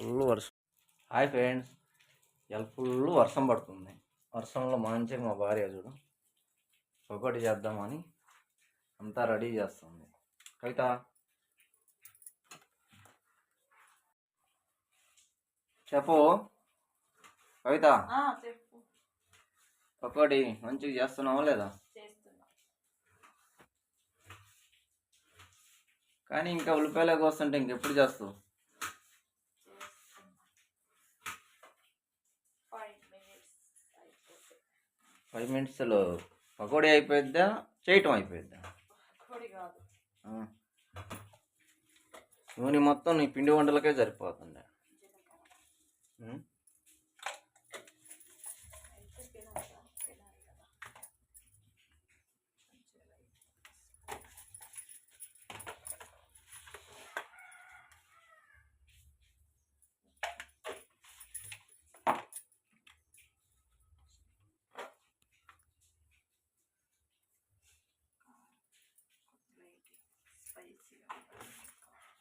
Full వర్షం. Hi friends. ఇలా full వర్షం పడుతుంది. వర్షంలో మంచిగా మా భార్య చూడు. ఒకటి చేద్దామని అంతా రెడీ చేస్తుంది. కవిత. చెప్పు. కవిత. ఆ, చెప్పు. ఒకటి మంచిగా చేస్తున్నావా లేదా? చేస్తున్నా. కానీ ఇంకా ఉల్లిపాయలకు వస్తుంటే ఇంకెప్పుడు చేస్తావు? ఫైవ్ మినిట్స్లో పకోడీ అయిపోయిద్దా? చేయటం అయిపోయిద్దా. నూనె మొత్తం నీ పిండి వంటలకే సరిపోతుంది?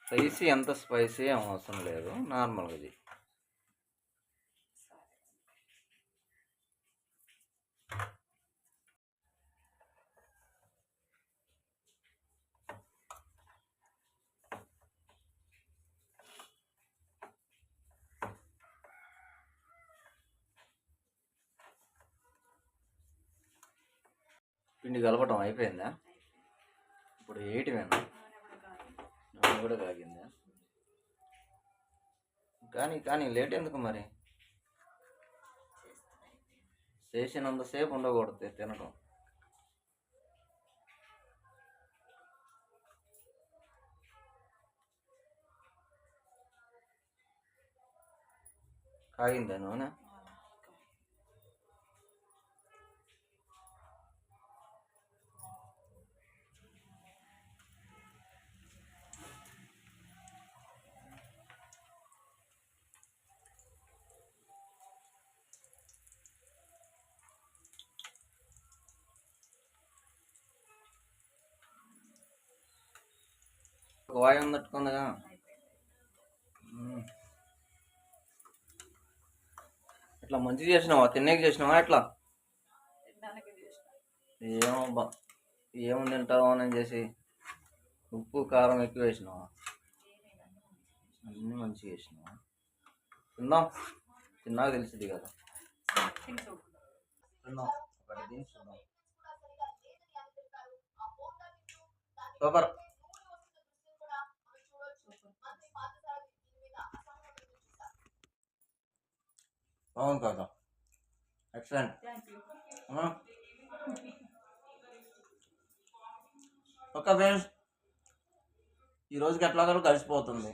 స్పైసీ ఎంత స్పైసీ ఏం అవసరం లేదు. నార్మల్గా ఇది పిండి కలపటం అయిపోయిందా? ఇప్పుడు వేయటమేనా? నూనె కూడా తాగిందా? కాగిందా కానీ కానీ లేట్ ఎందుకు మరి? చేస్తున్నా అయిపోయింది చేసినంతసేపు ఉండకూడదు తినడం కాగిందా నూనె? ఒక అయిపోయింది మ్మ్. ఇట్లా మంచిగా చేసినావా? తిన్నాక చేసినావా ఎట్లా? చేసిన. ఏమో తింటావో అని చేసి ఉప్పు కారం ఎక్కువ వేసినావా? అన్నీ మంచిగా వేసినావా తిందాం. తిన్నాక తెలిసింది కదా. తిని చూడు తిందాం ఒకటి తిని చూద్దాం. సూపర్. బాగుంది కదా. ఎక్సలెంట్ ఒక ఓకే ఫ్రెండ్స్ ఈ రోజుకి ఎట్లాగో కలిసిపోతుంది.